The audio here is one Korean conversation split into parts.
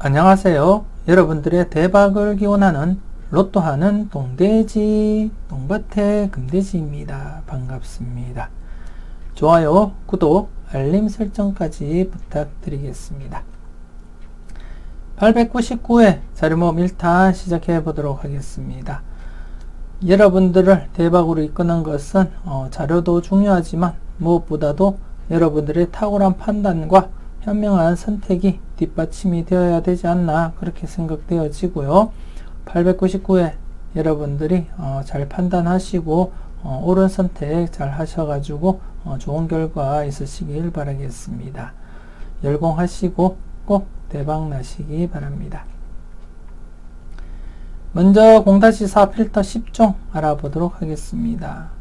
안녕하세요. 여러분들의 대박을 기원하는 로또하는 동돼지, 동밭의 금돼지입니다. 반갑습니다. 좋아요, 구독, 알림 설정까지 부탁드리겠습니다. 899회 자료모음 1탄 시작해 보도록 하겠습니다. 여러분들을 대박으로 이끄는 것은 어, 자료도 중요하지만 무엇보다도 여러분들의 탁월한 판단과 현명한 선택이 뒷받침이 되어야 되지 않나 그렇게 생각되어지고요. 899회 여러분들이 어, 잘 판단하시고 어, 옳은 선택 잘 하셔가지고 어, 좋은 결과 있으시길 바라겠습니다. 열공하시고 꼭 대박 나시기 바랍니다. 먼저 0-4 필터 10종 알아보도록 하겠습니다.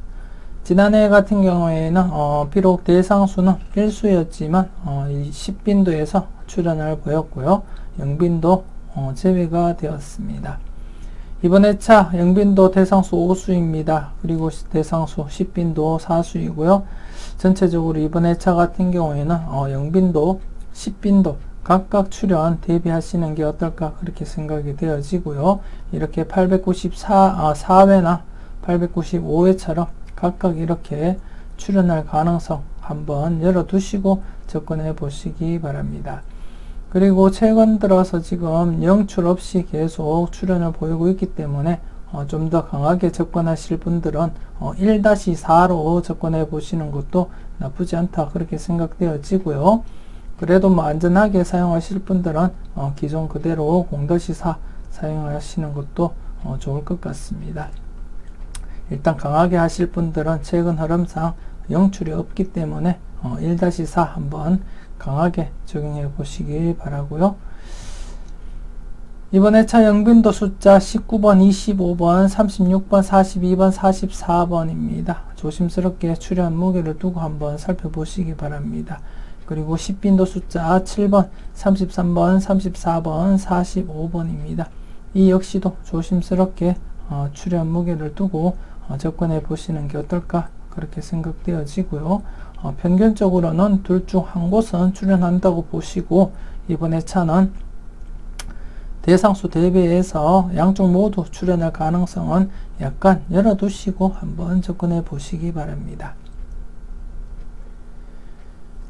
지난해 같은 경우에는 어, 비록 대상수는 1수였지만 어, 10빈도에서 출현을 보였고요. 영빈도 어, 제외가 되었습니다. 이번 회차 영빈도 대상수 5수입니다. 그리고 대상수 10빈도 4수이고요. 전체적으로 이번 회차 같은 경우에는 어, 영빈도 10빈도 각각 출연 대비하시는 게 어떨까 그렇게 생각이 되어지고요. 이렇게 894 아, 4회나 895회처럼 각각 이렇게 출연할 가능성 한번 열어두시고 접근해 보시기 바랍니다. 그리고 최근 들어서 지금 영출 없이 계속 출연을 보이고 있기 때문에 어, 좀 더 강하게 접근하실 분들은 어, 1-4로 접근해 보시는 것도 나쁘지 않다 그렇게 생각되어지고요. 그래도 뭐 안전하게 사용하실 분들은 어, 기존 그대로 0-4 사용하시는 것도 어, 좋을 것 같습니다. 일단 강하게 하실 분들은 최근 흐름상 영출이 없기 때문에 어, 1-4 한번 강하게 적용해 보시길 바라고요. 이번 회차 영빈도 숫자 19번, 25번, 36번, 42번, 44번입니다. 조심스럽게 출현 무게를 두고 한번 살펴보시기 바랍니다. 그리고 10빈도 숫자 7번, 33번, 34번, 45번입니다. 이 역시도 조심스럽게 어, 출현 무게를 두고 어, 접근해 보시는 게 어떨까 그렇게 생각되어지고요. 어, 평균적으로는 둘 중 한 곳은 출연한다고 보시고 이번에 차는 대상수 대비해서 양쪽 모두 출연할 가능성은 약간 열어두시고 한번 접근해 보시기 바랍니다.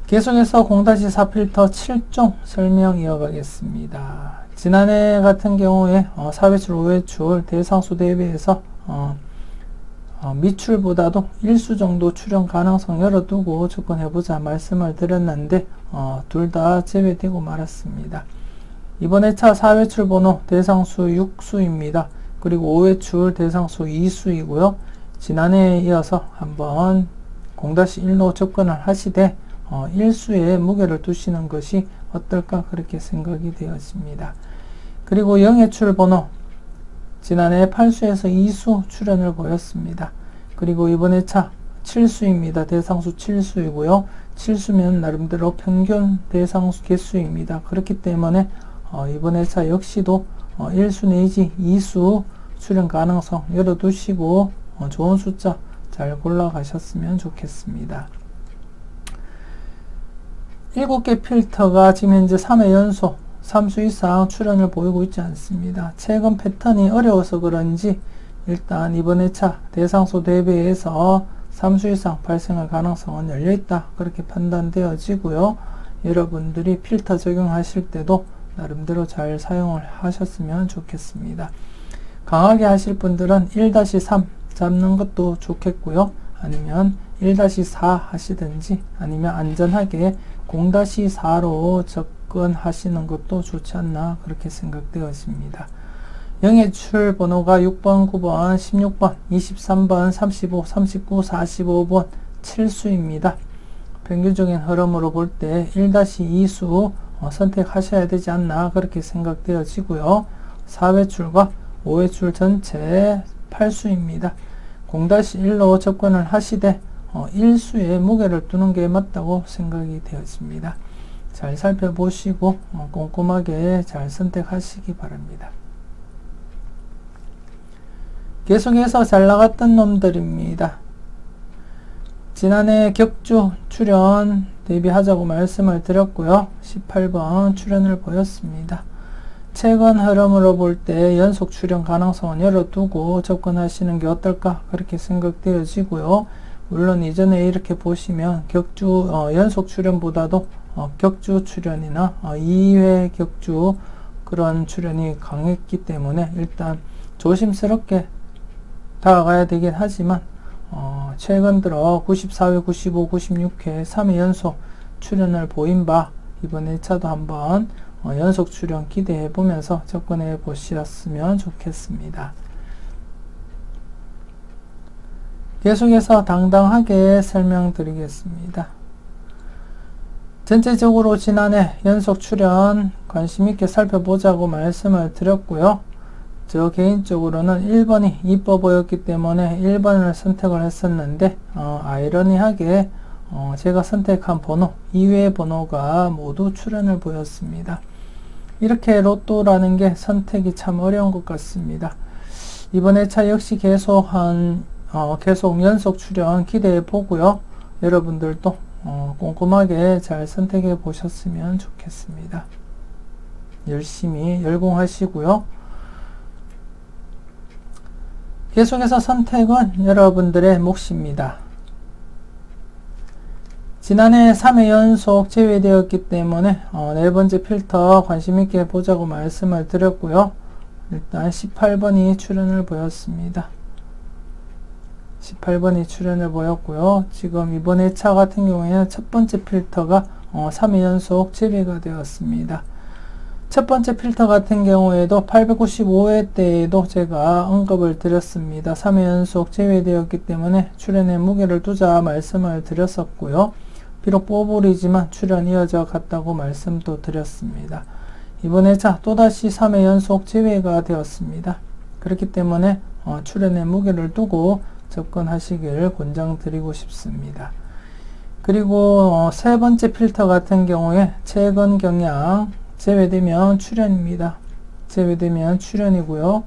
계속해서 0-4 필터 7종 설명 이어가겠습니다. 지난해 같은 경우에 어, 4회출, 5회출 대상수 대비해서 어, 어, 미출보다도 일수 정도 출현 가능성 열어두고 접근해보자 말씀을 드렸는데 어, 둘 다 제외되고 말았습니다. 이번 회차 4회출 번호 대상수 6수입니다. 그리고 5회출 대상수 2수이고요. 지난해에 이어서 한번 0-1로 접근을 하시되 어, 1수에 무게를 두시는 것이 어떨까 그렇게 생각이 되었습니다. 그리고 0회출 번호 지난해 8수에서 2수 출연을 보였습니다. 그리고 이번 회차 7수입니다. 대상수 7수이고요. 7수면 나름대로 평균 대상수 개수입니다. 그렇기 때문에 어, 이번 회차 역시도 어, 1수 내지 2수 출연 가능성 열어두시고 어, 좋은 숫자 잘 골라가셨으면 좋겠습니다. 7개 필터가 지금 현재 3회 연속 3수 이상 출현을 보이고 있지 않습니다. 최근 패턴이 어려워서 그런지 일단 이번 회차 대상수 대비해서 3수 이상 발생할 가능성은 열려있다 그렇게 판단되어지고요. 여러분들이 필터 적용하실 때도 나름대로 잘 사용을 하셨으면 좋겠습니다. 강하게 하실 분들은 1-3 잡는 것도 좋겠고요. 아니면 1-4 하시든지 아니면 안전하게 0-4로 접근하시는 것도 좋지 않나 그렇게 생각되었습니다. 영해출 번호가 6번, 9번, 16번, 23번, 35, 39, 45번 7수입니다. 평균적인 흐름으로 볼 때 1-2수 어, 선택하셔야 되지 않나 그렇게 생각되어지고요. 4회출과 5회출 전체 8수입니다. 0-1로 접근을 하시되 어, 1수에 무게를 두는 게 맞다고 생각이 되었습니다. 잘 살펴보시고 어, 꼼꼼하게 잘 선택하시기 바랍니다. 계속해서 잘 나갔던 놈들입니다. 지난해 격주 출연 대비하자고 말씀을 드렸고요. 18번 출연을 보였습니다. 최근 흐름으로 볼 때 연속 출현 가능성은 열어두고 접근하시는 게 어떨까 그렇게 생각되어지고요. 물론 이전에 이렇게 보시면 격주 어, 연속 출현보다도 어, 격주 출현이나 어, 2회 격주 그런 출현이 강했기 때문에 일단 조심스럽게 다가가야 되긴 하지만 어, 최근 들어 94회, 95, 96회 3회 연속 출현을 보인 바 이번 1차도 한번 어, 연속 출현 기대해 보면서 접근해 보셨으면 좋겠습니다. 계속해서 당당하게 설명드리겠습니다. 전체적으로 지난해 연속 출연 관심 있게 살펴보자고 말씀을 드렸고요. 저 개인적으로는 1번이 이뻐 보였기 때문에 1번을 선택을 했었는데 어, 아이러니하게 어, 제가 선택한 번호 이외의 번호가 모두 출연을 보였습니다. 이렇게 로또라는 게 선택이 참 어려운 것 같습니다. 이번 회차 역시 계속 한 어, 계속 연속 출연 기대해 보고요. 여러분들도 어, 꼼꼼하게 잘 선택해 보셨으면 좋겠습니다. 열심히 열공하시고요. 계속해서 선택은 여러분들의 몫입니다. 지난해 3회 연속 제외되었기 때문에 어, 네 번째 필터 관심 있게 보자고 말씀을 드렸고요. 일단 18번이 출연을 보였습니다. 18번이 출연을 보였고요. 지금 이번 회차 같은 경우에는 첫 번째 필터가 어, 3회 연속 제외가 되었습니다. 첫 번째 필터 같은 경우에도 895회 때에도 제가 언급을 드렸습니다. 3회 연속 제외되었기 때문에 출연에 무게를 두자 말씀을 드렸었고요. 비록 뽀볼이지만 출연 이어져 갔다고 말씀도 드렸습니다. 이번 회차 또다시 3회 연속 제외가 되었습니다. 그렇기 때문에 어, 출연에 무게를 두고 접근하시기를 권장드리고 싶습니다. 그리고 어, 세 번째 필터 같은 경우에 최근 경향 제외되면 출연입니다. 제외되면 출연이고요.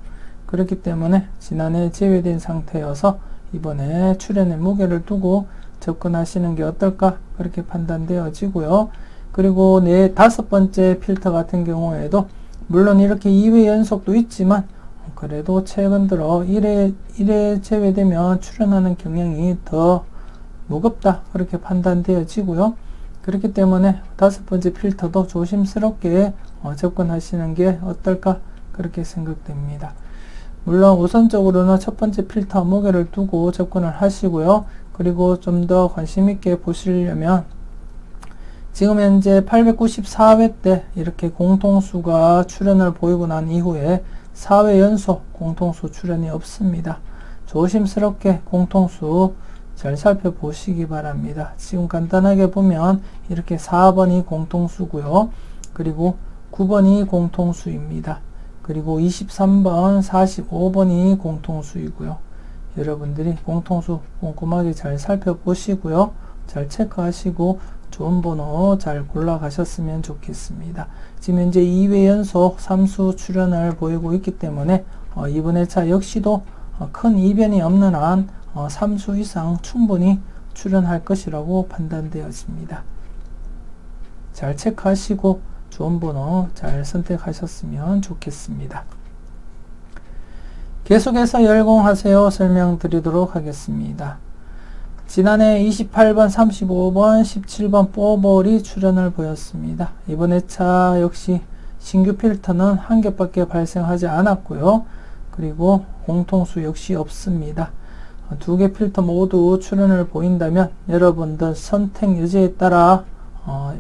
그렇기 때문에 지난해 제외된 상태여서 이번에 출연의 무게를 두고 접근하시는 게 어떨까 그렇게 판단되어지고요. 그리고 네 다섯 번째 필터 같은 경우에도 물론 이렇게 2회 연속도 있지만 그래도 최근 들어 1회, 1회 제외되면 출연하는 경향이 더 무겁다 그렇게 판단되어지고요. 그렇기 때문에 다섯 번째 필터도 조심스럽게 어, 접근하시는 게 어떨까 그렇게 생각됩니다. 물론 우선적으로는 첫 번째 필터 무게를 두고 접근을 하시고요. 그리고 좀 더 관심 있게 보시려면 지금 현재 894회 때 이렇게 공통수가 출현을 보이고 난 이후에 4회 연속 공통수 출현이 없습니다. 조심스럽게 공통수 잘 살펴보시기 바랍니다. 지금 간단하게 보면 이렇게 4번이 공통수고요. 그리고 9번이 공통수입니다. 그리고 23번, 45번이 공통수이고요. 여러분들이 공통수 꼼꼼하게 잘 살펴보시고요. 잘 체크하시고 좋은 번호 잘 골라가셨으면 좋겠습니다. 지금 현재 2회 연속 3수 출연을 보이고 있기 때문에 어, 이번 회차 역시도 어, 큰 이변이 없는 한 어, 3수 이상 충분히 출연할 것이라고 판단되어집니다. 잘 체크하시고 좋은 번호 잘 선택하셨으면 좋겠습니다. 계속해서 열공하세요 설명드리도록 하겠습니다. 지난해 28번, 35번, 17번 뽀볼이 출연을 보였습니다. 이번 회차 역시 신규 필터는 한 개밖에 발생하지 않았고요. 그리고 공통수 역시 없습니다. 두 개 필터 모두 출연을 보인다면 여러분들 선택 여지에 따라 어,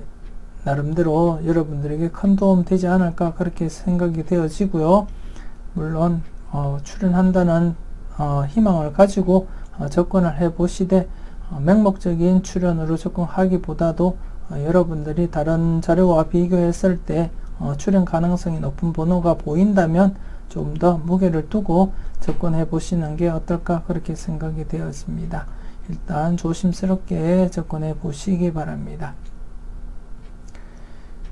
나름대로 여러분들에게 큰 도움 되지 않을까 그렇게 생각이 되어지고요. 물론 어, 출연한다는 어, 희망을 가지고 어, 접근을 해 보시되 어, 맹목적인 출연으로 접근하기보다도 어, 여러분들이 다른 자료와 비교했을 때 어, 출연 가능성이 높은 번호가 보인다면 좀 더 무게를 두고 접근해 보시는 게 어떨까 그렇게 생각이 되었습니다. 일단 조심스럽게 접근해 보시기 바랍니다.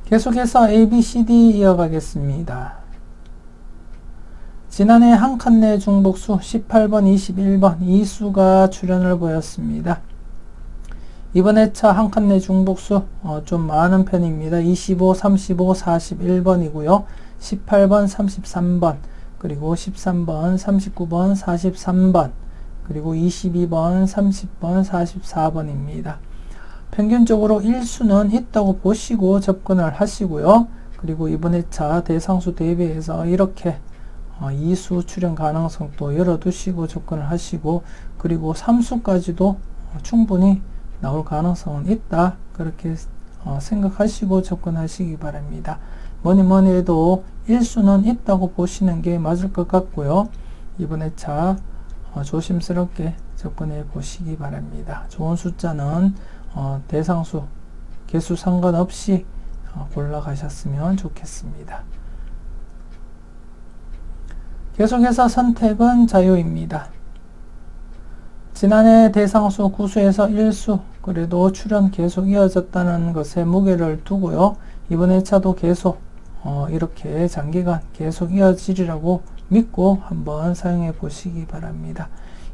계속해서 A, B, C, D 이어가겠습니다. 지난해 한 칸 내 중복수 18번, 21번 이 수가 출현을 보였습니다. 이번 회차 한 칸 내 중복수 어, 좀 많은 편입니다. 25, 35, 41번이고요. 18번, 33번, 그리고 13번, 39번, 43번, 그리고 22번, 30번, 44번입니다. 평균적으로 일수는 있다고 보시고 접근을 하시고요. 그리고 이번 회차 대상수 대비해서 이렇게 어, 이수 출현 가능성도 열어두시고 접근을 하시고 그리고 삼수까지도 충분히 나올 가능성은 있다 그렇게 어, 생각하시고 접근하시기 바랍니다. 뭐니 뭐니 해도 일수는 있다고 보시는 게 맞을 것 같고요. 이번 회차 어, 조심스럽게 접근해 보시기 바랍니다. 좋은 숫자는 어, 대상수, 개수 상관없이 어, 골라 가셨으면 좋겠습니다. 계속해서 선택은 자유입니다. 지난해 대상수 구수에서 1수 그래도 출현 계속 이어졌다는 것에 무게를 두고요. 이번 회차도 계속 어, 이렇게 장기간 계속 이어지리라고 믿고 한번 사용해 보시기 바랍니다.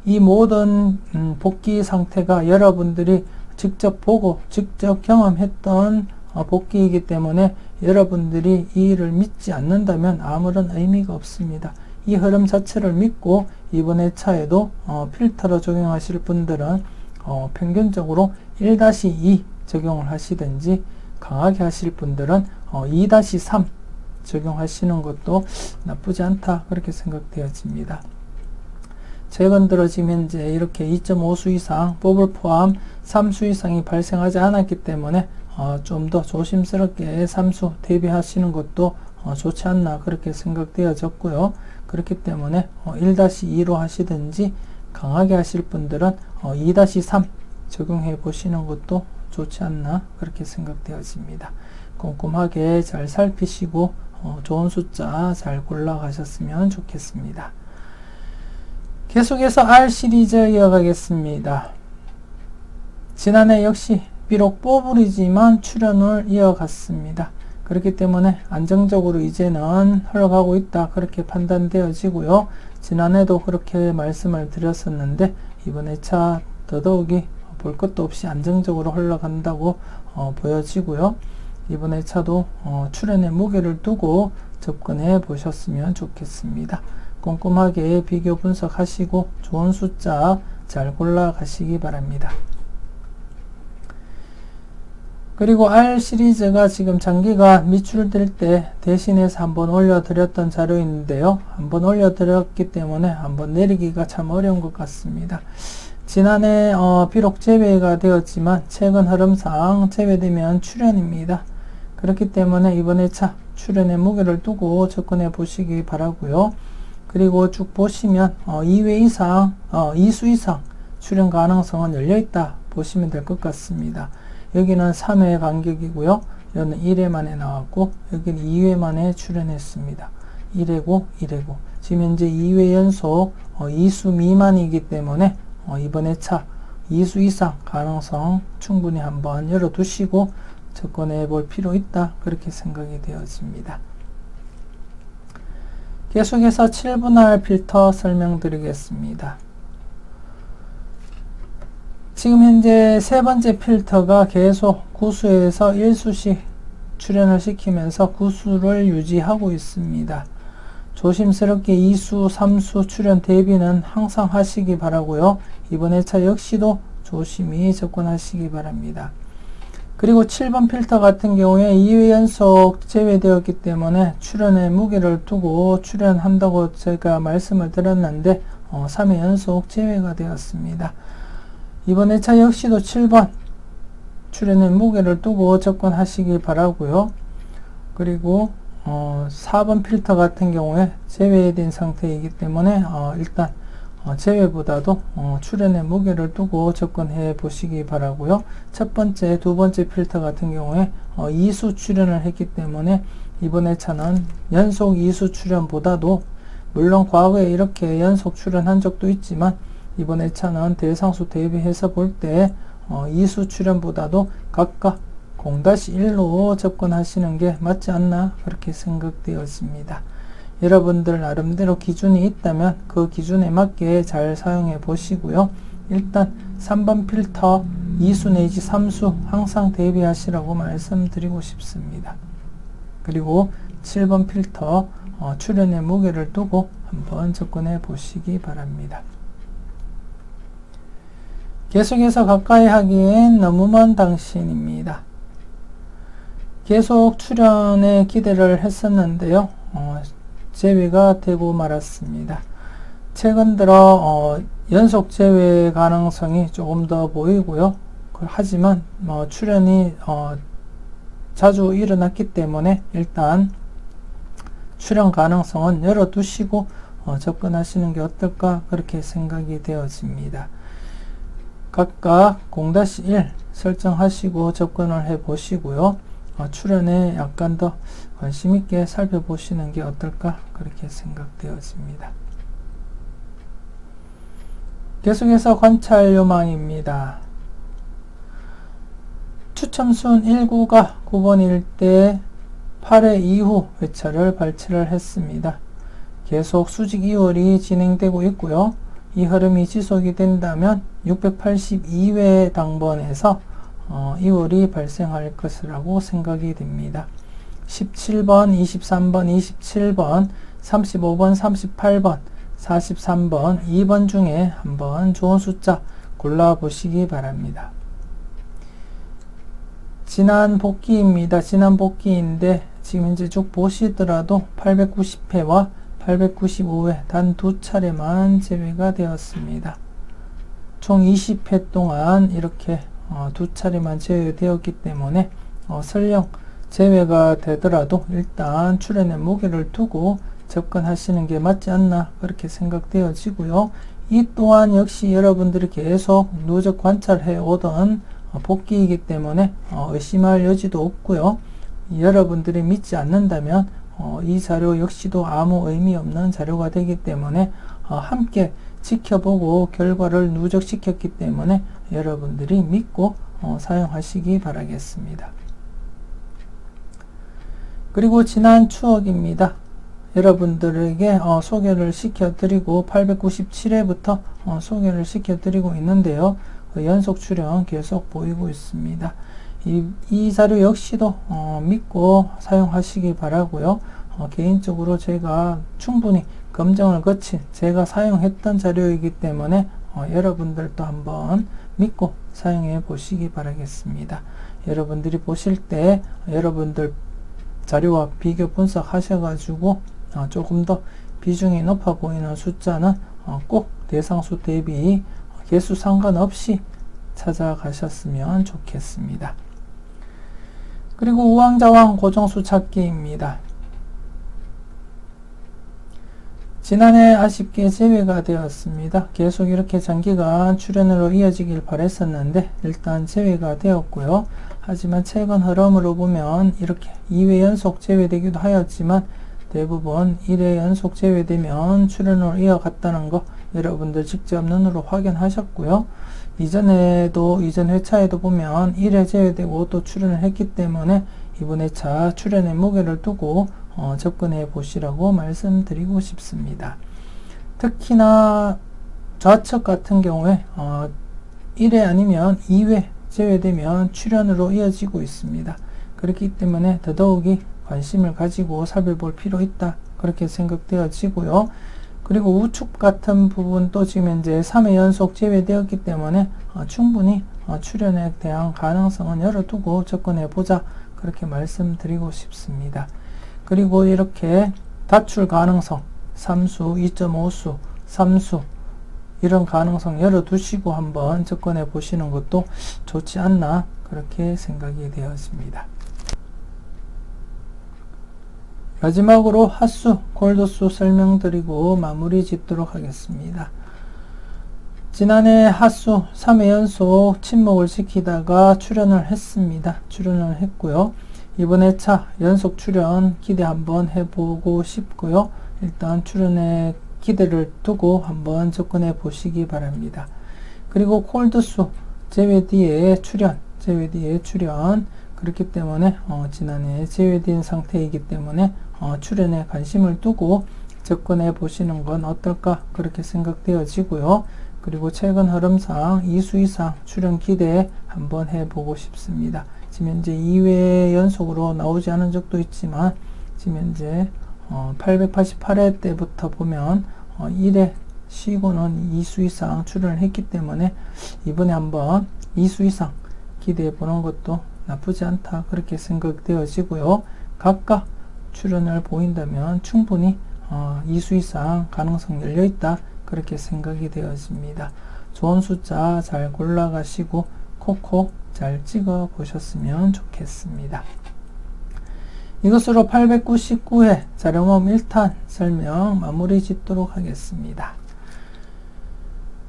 이 모든 음, 복귀 상태가 여러분들이 직접 보고 직접 경험했던 어, 복귀이기 때문에 여러분들이 이 일을 믿지 않는다면 아무런 의미가 없습니다. 이 흐름 자체를 믿고 이번 회차에도 어, 필터로 적용하실 분들은 어, 평균적으로 1-2 적용을 하시든지 강하게 하실 분들은 어, 2-3 적용하시는 것도 나쁘지 않다 그렇게 생각되어집니다. 최근 들어 지금 현재 이렇게 2.5수 이상 뽑을 포함 3수 이상이 발생하지 않았기 때문에 어, 좀 더 조심스럽게 3수 대비하시는 것도 어, 좋지 않나 그렇게 생각되어졌고요. 그렇기 때문에 어, 1-2로 하시든지 강하게 하실 분들은 어, 2-3 적용해 보시는 것도 좋지 않나 그렇게 생각되어집니다. 꼼꼼하게 잘 살피시고 어, 좋은 숫자 잘 골라 가셨으면 좋겠습니다. 계속해서 R 시리즈 이어가겠습니다. 지난해 역시 비록 뽀블이지만 출연을 이어갔습니다. 그렇기 때문에 안정적으로 이제는 흘러가고 있다 그렇게 판단되어지고요. 지난해도 그렇게 말씀을 드렸었는데 이번 회차 더더욱이 볼 것도 없이 안정적으로 흘러간다고 어, 보여지고요. 이번 회차도 어, 출연의 무게를 두고 접근해 보셨으면 좋겠습니다. 꼼꼼하게 비교 분석하시고 좋은 숫자 잘 골라 가시기 바랍니다. 그리고 R 시리즈가 지금 장기가 미출될 때 대신해서 한번 올려드렸던 자료인데요. 한번 올려드렸기 때문에 한번 내리기가 참 어려운 것 같습니다. 지난해 어, 비록 제외가 되었지만 최근 흐름상 제외되면 출현입니다. 그렇기 때문에 이번 회차 출현의 무게를 두고 접근해 보시기 바라고요. 그리고 쭉 보시면 어, 2회 이상, 어, 2수 이상 출현 가능성은 열려있다 보시면 될 것 같습니다. 여기는 3회 간격이고요. 여기는 1회 만에 나왔고 여기는 2회 만에 출현했습니다. 1회고 1회고 지금 현재 2회 연속 어, 2수 미만이기 때문에 어, 이번 회차 2수 이상 가능성 충분히 한번 열어두시고 접근해 볼 필요 있다 그렇게 생각이 되어집니다. 계속해서 7분할 필터 설명드리겠습니다. 지금 현재 세 번째 필터가 계속 구수에서 1수씩 출현을 시키면서 구수를 유지하고 있습니다. 조심스럽게 2수, 3수 출현 대비는 항상 하시기 바라고요. 이번 회차 역시도 조심히 접근하시기 바랍니다. 그리고 7번 필터 같은 경우에 2회 연속 제외되었기 때문에 출연의 무게를 두고 출연한다고 제가 말씀을 드렸는데 어, 3회 연속 제외가 되었습니다. 이번 회차 역시도 7번 출연의 무게를 두고 접근하시기 바라고요. 그리고 어, 4번 필터 같은 경우에 제외된 상태이기 때문에 어, 일단 어, 제외보다도 어, 출연의 무게를 두고 접근해 보시기 바라고요. 첫 번째, 두 번째 필터 같은 경우에 어, 2수 출연을 했기 때문에 이번 회차는 연속 2수 출연보다도 물론 과거에 이렇게 연속 출연한 적도 있지만 이번 회차는 대상수 대비해서 볼때 어, 2수 출연보다도 각각 0-1로 접근하시는 게 맞지 않나 그렇게 생각되었습니다. 여러분들 나름대로 기준이 있다면 그 기준에 맞게 잘 사용해 보시고요. 일단 3번 필터 2수 내지 3수 항상 대비하시라고 말씀드리고 싶습니다. 그리고 7번 필터 어, 출연의 무게를 두고 한번 접근해 보시기 바랍니다. 계속해서 가까이 하기엔 너무 먼 당신입니다. 계속 출연에 기대를 했었는데요. 어, 제외가 되고 말았습니다. 최근 들어 어, 연속 제외 가능성이 조금 더 보이고요. 그, 하지만 뭐 출연이 어, 자주 일어났기 때문에 일단 출연 가능성은 열어두시고 어, 접근하시는 게 어떨까 그렇게 생각이 되어집니다. 각각 0-1 설정하시고 접근을 해 보시고요. 어, 출연에 약간 더 관심 있게 살펴보시는 게 어떨까 그렇게 생각되어집니다. 계속해서 관찰 요망입니다. 추첨순 1구가 9번일 때 8회 이후 회차를 발치를 했습니다. 계속 수직 이월이 진행되고 있고요. 이 흐름이 지속이 된다면 682회 당번에서 어, 이월이 발생할 것이라고 생각이 됩니다. 17번, 23번, 27번, 35번, 38번, 43번, 2번 중에 한번 좋은 숫자 골라보시기 바랍니다. 지난 복귀입니다. 지난 복귀인데 지금 이제 쭉 보시더라도 890회와 895회 단 두 차례만 제외가 되었습니다. 총 20회 동안 이렇게 어, 두 차례만 제외되었기 때문에 어, 설령 제외가 되더라도 일단 출연의 무게를 두고 접근하시는 게 맞지 않나 그렇게 생각되어지고요. 이 또한 역시 여러분들이 계속 누적 관찰해 오던 어, 복귀이기 때문에 어, 의심할 여지도 없고요. 여러분들이 믿지 않는다면 어, 이 자료 역시도 아무 의미 없는 자료가 되기 때문에 어, 함께 지켜보고 결과를 누적시켰기 때문에 여러분들이 믿고 어, 사용하시기 바라겠습니다. 그리고 지난 추억입니다. 여러분들에게 어, 소개를 시켜드리고 897회부터 어, 소개를 시켜드리고 있는데요. 그 연속 출연 계속 보이고 있습니다. 이, 이 자료 역시도 어, 믿고 사용하시기 바라고요. 어, 개인적으로 제가 충분히 검증을 거친 제가 사용했던 자료이기 때문에 어, 여러분들도 한번 믿고 사용해 보시기 바라겠습니다. 여러분들이 보실 때 여러분들 자료와 비교 분석하셔가지고 어, 조금 더 비중이 높아 보이는 숫자는 어, 꼭 대상수 대비 개수 상관없이 찾아가셨으면 좋겠습니다. 그리고 우왕좌왕 고정수 찾기입니다. 지난해 아쉽게 제외가 되었습니다. 계속 이렇게 장기간 출연으로 이어지길 바랬었는데 일단 제외가 되었고요. 하지만 최근 흐름으로 보면 이렇게 2회 연속 제외되기도 하였지만 대부분 1회 연속 제외되면 출연으로 이어갔다는 거 여러분들 직접 눈으로 확인하셨고요. 이전에도 이전 회차에도 보면 1회 제외되고 또 출연을 했기 때문에 이번 회차 출연의 무게를 두고 어, 접근해 보시라고 말씀드리고 싶습니다. 특히나 좌측 같은 경우에 어, 1회 아니면 2회 제외되면 출연으로 이어지고 있습니다. 그렇기 때문에 더더욱이 관심을 가지고 살펴볼 필요 있다. 그렇게 생각되어지고요. 그리고 우측 같은 부분도 지금 현재 3회 연속 제외되었기 때문에 어, 충분히 어, 출연에 대한 가능성은 열어두고 접근해 보자. 그렇게 말씀드리고 싶습니다. 그리고 이렇게 다출 가능성 3수, 2.5수, 3수 이런 가능성 열어두시고 한번 접근해 보시는 것도 좋지 않나 그렇게 생각이 되었습니다. 마지막으로 핫수, 골드수 설명드리고 마무리 짓도록 하겠습니다. 지난해 핫수 3회 연속 침묵을 지키다가 출연을 했습니다. 출연을 했고요. 이번 회차 연속 출연 기대 한번 해보고 싶고요. 일단 출연에 기대를 두고 한번 접근해 보시기 바랍니다. 그리고 콜드수 제외 뒤에 출연, 제외 뒤에 출연 그렇기 때문에 어, 지난해 제외된 상태이기 때문에 어, 출연에 관심을 두고 접근해 보시는 건 어떨까 그렇게 생각되어지고요. 그리고 최근 흐름상 2수 이상 출연 기대 한번 해보고 싶습니다. 지금 현재 2회 연속으로 나오지 않은 적도 있지만 지금 현재 어, 888회 때부터 보면 어, 1회 쉬고는 2수 이상 출연을 했기 때문에 이번에 한번 2수 이상 기대해 보는 것도 나쁘지 않다 그렇게 생각되어지고요. 각각 출연을 보인다면 충분히 어, 2수 이상 가능성 열려 있다 그렇게 생각이 되어집니다. 좋은 숫자 잘 골라가시고 콕콕 잘 찍어 보셨으면 좋겠습니다. 이것으로 899회 자료모음 1탄 설명 마무리 짓도록 하겠습니다.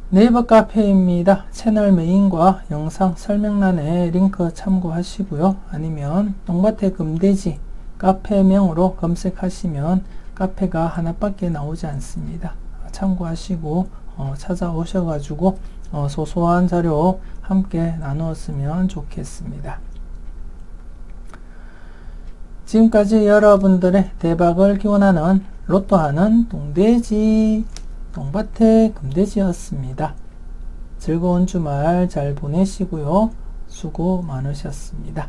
네이버 카페입니다. 채널 메인과 영상 설명란에 링크 참고하시고요. 아니면 농밭의 금돼지 카페명으로 검색하시면 카페가 하나밖에 나오지 않습니다. 참고하시고 어, 찾아오셔가지고 어, 소소한 자료 함께 나누었으면 좋겠습니다. 지금까지 여러분들의 대박을 기원하는 로또하는 동돼지 동밭의 금돼지였습니다. 즐거운 주말 잘 보내시고요. 수고 많으셨습니다.